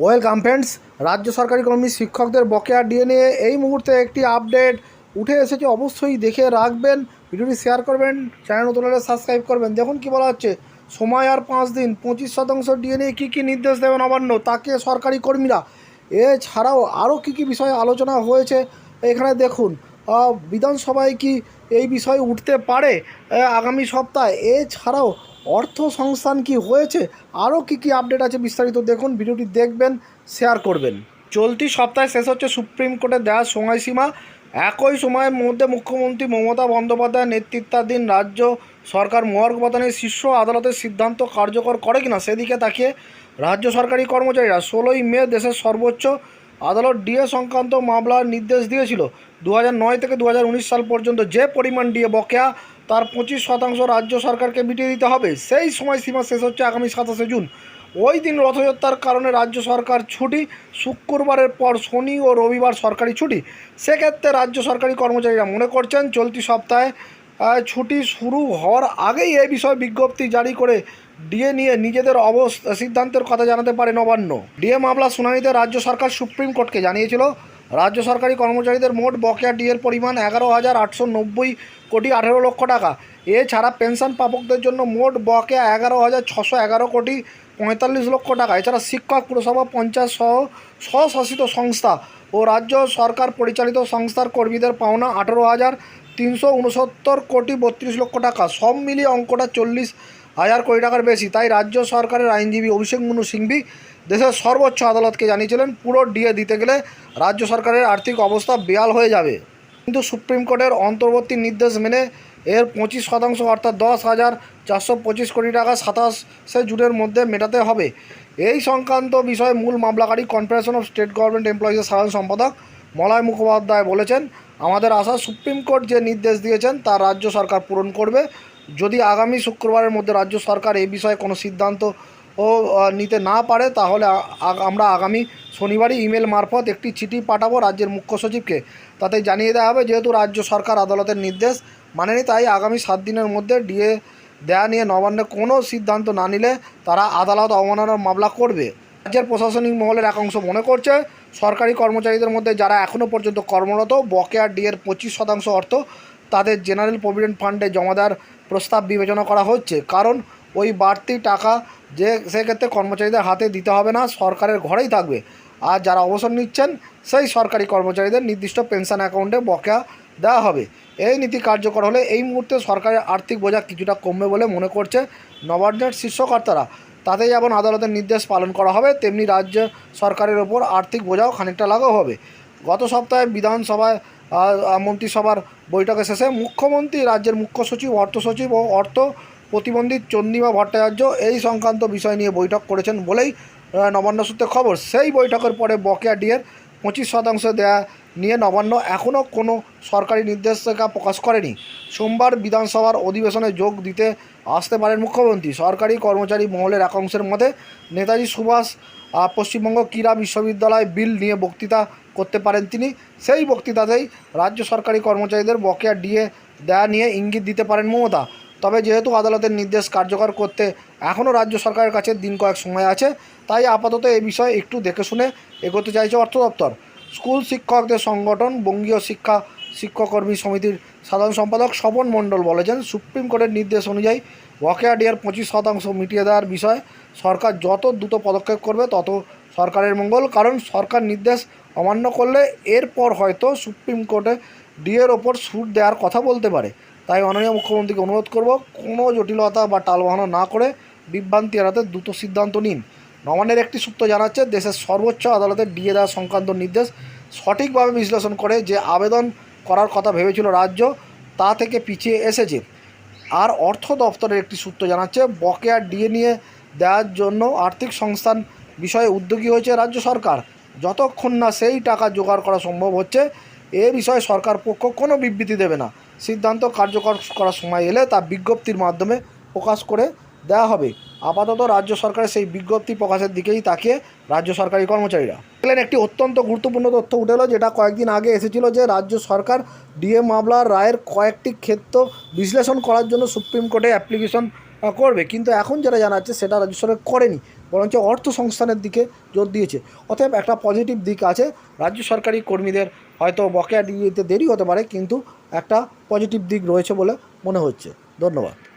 Welcome friends, রাজ্য সরকারি কর্মী শিক্ষকদের বকেয়া ডিএ নিয়ে এই মুহূর্তে একটি আপডেট উঠে এসেছে, অবশ্যই দেখে রাখবেন। ভিডিওটি শেয়ার করবেন, চ্যানেল নতুন হলে সাবস্ক্রাইব করবেন। দেখুন কি বলা হচ্ছে, সময় আর পাঁচ দিন, পঁচিশ শতাংশ ডিএ নিয়ে কী কী নির্দেশ দেবেন নবান্ন তাকে সরকারি কর্মীরা? এছাড়াও আরও কী কী বিষয়ে আলোচনা হয়েছে, এখানে দেখুন বিধানসভায় কি এই বিষয় উঠতে পারে আগামী সপ্তাহে? এছাড়াও অর্থ সংস্থান কি হয়েছে? আরও কি কি আপডেট আছে বিস্তারিত দেখুন, ভিডিওটি দেখবেন শেয়ার করবেন। চলতি সপ্তাহে শেষ হচ্ছে সুপ্রিম কোর্টের দেওয়া সময়সীমা। একই সময়ের মধ্যে মুখ্যমন্ত্রী মমতা বন্দ্যোপাধ্যায়ের নেতৃত্বাধীন রাজ্য সরকার মর্গ প্রদানের শীর্ষ আদালতের সিদ্ধান্ত কার্যকর করে কিনা সেদিকে তাকিয়ে রাজ্য সরকারি কর্মচারীরা ষোলোই মে দেশের সর্বোচ্চ আদালত ডিএ সংক্রান্ত মামলার নির্দেশ দিয়েছিল। দু থেকে দু হাজার উনিশ সাল পর্যন্ত যে পরিমাণ ডিএ বকেয়া তার পঁচিশ শতাংশ রাজ্য সরকারকে মিটিয়ে দিতে হবে। সেই সময়সীমা শেষ হচ্ছে আগামী সাতাশে জুন। ওই দিন রথযাত্রার কারণে রাজ্য সরকার ছুটি, শুক্রবারের পর শনি ও রবিবার সরকারি ছুটি। সেক্ষেত্রে রাজ্য সরকারি কর্মচারীরা মনে করছেন, চলতি সপ্তাহে ছুটি শুরু হওয়ার আগেই এই বিষয়ে বিজ্ঞপ্তি জারি করে ডিএ নিয়ে নিজেদের অবস্থা, সিদ্ধান্তের কথা জানাতে পারে নবান্ন। ডিএ মামলা শুনানিতে রাজ্য সরকার সুপ্রিম কোর্টকে জানিয়েছিল। রাজ্য সরকারি কর্মচারীদের মোট বকেয়া ডিএর পরিমাণ এগারো হাজার আটশো নব্বই কোটি আঠেরো লক্ষ টাকা। এছাড়া পেনশন প্রাপকদের জন্য মোট বকেয়া এগারো হাজার ছশো এগারো কোটি পঁয়তাল্লিশ লক্ষ টাকা। এছাড়া শিক্ষক, পুরসভা, পঞ্চায়েত সহ স্বশাসিত সংস্থা ও রাজ্য সরকার পরিচালিত সংস্থার কর্মীদের পাওনা আঠেরো হাজার তিনশো উনসত্তর কোটি বত্রিশ লক্ষ টাকা। সব মিলিয়ে অঙ্কটা চল্লিশ হাজার কোটি টাকার বেশি। তাই রাজ্য সরকারের আইনজীবী অভিষেক মনু সিংভি দেশের সর্বোচ্চ আদালতকে জানিয়েছিলেন, পুরো ডিএ দিতে গেলে রাজ্য সরকারের আর্থিক অবস্থা বেয়াল হয়ে যাবে। কিন্তু সুপ্রিম কোর্টের অন্তর্বর্তী নির্দেশ মেনে এর পঁচিশ শতাংশ অর্থাৎ দশ হাজার চারশো পঁচিশ কোটি টাকা সাতাশে জুনের মধ্যে মেটাতে হবে। এই সংক্রান্ত বিষয়ে মূল মামলাকারী কনফেডারেশন অফ স্টেট গভর্নমেন্ট এমপ্লয়িজের সাধারণ সম্পাদক মলয় মুখোপাধ্যায় বলেছেন, আমাদের আশা, সুপ্রিম কোর্ট যে নির্দেশ দিয়েছেন, তা রাজ্য সরকার পূরণ করবে। যদি আগামী শুক্রবারের মধ্যে রাজ্য সরকার এই বিষয়ে কোনো সিদ্ধান্ত ও নিতে না পারে, তাহলে আমরা আগামী শনিবারই ইমেল মারফত একটি চিঠি পাঠাবো রাজ্যের মুখ্য সচিবকে। তাতে জানিয়ে দেওয়া হবে, যেহেতু রাজ্য সরকার আদালতের নির্দেশ মানেনি, তাই আগামী সাত দিনের মধ্যে ডিএ দেয়া নিয়ে নবান্নে কোনো সিদ্ধান্ত না নিলে তারা আদালত অবমাননার মামলা করবে। রাজ্যের প্রশাসনিক মহলের একাংশ মনে করছে, সরকারি কর্মচারীদের মধ্যে যারা এখনও পর্যন্ত কর্মরত, বকেয়া ডিএর পঁচিশ শতাংশ অর্থ তাদের জেনারেল প্রভিডেন্ট ফান্ডে জমা দেওয়ার প্রস্তাব বিবেচনা করা হচ্ছে। কারণ ওই বাড়তি টাকা যে সেক্ষেত্রে কর্মচারীদের হাতে দিতে হবে না, সরকারের ঘরেই থাকবে। আর যারা অবসর নিচ্ছেন, সেই সরকারি কর্মচারীদের নির্দিষ্ট পেনশন অ্যাকাউন্টে বকেয়া দেওয়া হবে। এই নীতি কার্যকর হলে এই মুহূর্তে সরকারের আর্থিক বোঝা কিছুটা কমবে বলে মনে করছে নবান্নের শীর্ষকর্তারা। তাতে যেমন আদালতের নির্দেশ পালন করা হবে, তেমনি রাজ্য সরকারের ওপর আর্থিক বোঝাও খানিকটা লাঘব হবে। গত সপ্তাহে বিধানসভায় মন্ত্রিসভার বৈঠকে শেষে মুখ্যমন্ত্রী, রাজ্যের মুখ্য সচিব, অর্থ সচিব ও অর্থ প্রতিবন্ধী চন্দ্রিমা ভট্টাচার্য এই সংক্রান্ত বিষয় নিয়ে বৈঠক করেছেন বলেই নবান্ন সূত্রে খবর। সেই বৈঠকের পরে বকেয়া ডিএর পঁচিশ শতাংশ দেয়া নিয়ে নবান্ন এখনও কোনো সরকারি নির্দেশিকা প্রকাশ করেনি। সোমবার বিধানসভার অধিবেশনে যোগ দিতে আসতে পারেন মুখ্যমন্ত্রী। সরকারি কর্মচারী মহলের একাংশের মধ্যে নেতাজি সুভাষ পশ্চিমবঙ্গ ক্রীড়া বিশ্ববিদ্যালয় বিল নিয়ে বক্তৃতা করতে পারেন তিনি। সেই বক্তৃতাতেই রাজ্য সরকারি কর্মচারীদের বকেয়া ডিএ দেয়া নিয়ে ইঙ্গিত দিতে পারেন মমতা। তবে যেহেতু আদালতের নির্দেশ কার্যকর করতে এখনও রাজ্য সরকারের কাছে দিন কয়েক সময় আছে, তাই আপাতত এই বিষয়ে একটু দেখে শুনে এগোতে চাইছে অর্থ দপ্তর। স্কুল শিক্ষকদের সংগঠন, বঙ্গীয় শিক্ষা শিক্ষককর্মী সমিতির সাধারণ সম্পাদক স্বপন মণ্ডল বলেছেন, সুপ্রিম কোর্টের নির্দেশ অনুযায়ী বকেয়া ডিয়ার পঁচিশ শতাংশ মিটিয়ে দেওয়ার বিষয়ে সরকার যত দ্রুত পদক্ষেপ করবে তত সরকারের মঙ্গল, কারণ সরকার নির্দেশ অমান্য করলে এরপর হয়তো সুপ্রিম কোর্টে ডিএর ওপর সুট দেওয়ার কথা বলতে পারে। তাই মাননীয় মুখ্যমন্ত্রীকে অনুরোধ করব কোনো জটিলতা বা টালবাহানা না করে বিভ্রান্তি এড়াতে দ্রুত সিদ্ধান্ত নিন। নবান্নের একটি সূত্র জানাচ্ছে, দেশের সর্বোচ্চ আদালতের ডিএ দেওয়া সংক্রান্ত নির্দেশ সঠিকভাবে বিশ্লেষণ করে যে আবেদন করার কথা ভেবেছিল রাজ্য, তা থেকে পিছিয়ে এসেছে। আর অর্থ দপ্তরের একটি সূত্র জানাচ্ছে, বকেয়া ডিএ নিয়ে দেওয়ার জন্য আর্থিক সংস্থান বিষয়ে উদ্যোগী হয়েছে রাজ্য সরকার। যতক্ষণ না সেই টাকা জোগাড় করা সম্ভব হচ্ছে, এ বিষয়ে সরকার পক্ষ কোনো বিবৃতি দেবে না। সিদ্ধান্ত কার্যকর করার সময় এলে তা বিজ্ঞপ্তির মাধ্যমে প্রকাশ করে দেওয়া হবে। আপাতত রাজ্য সরকারের সেই বিজ্ঞপ্তি প্রকাশের দিকেই তাকিয়ে রাজ্য সরকারি কর্মচারীরা। দেখলেন, একটি অত্যন্ত গুরুত্বপূর্ণ তথ্য উঠে এলো যেটা কয়েকদিন আগে এসেছিল যে রাজ্য সরকার ডিএ মামলার রায়ের কয়েকটি ক্ষেত্র বিশ্লেষণ করার জন্য সুপ্রিম কোর্টে অ্যাপ্লিকেশন করবে। কিন্তু এখন যেটা জানাচ্ছে সেটা রাজ্য সরকার করেনি, বরঞ্চ অর্থ সংস্থানের দিকে জোর দিয়েছে। অতএব একটা পজিটিভ দিক আছে, রাজ্য সরকারি কর্মীদের হয়তো বকেয়া দিতে দেরি হতে পারে, কিন্তু একটা পজিটিভ দিক রয়েছে বলে মনে হচ্ছে। ধন্যবাদ।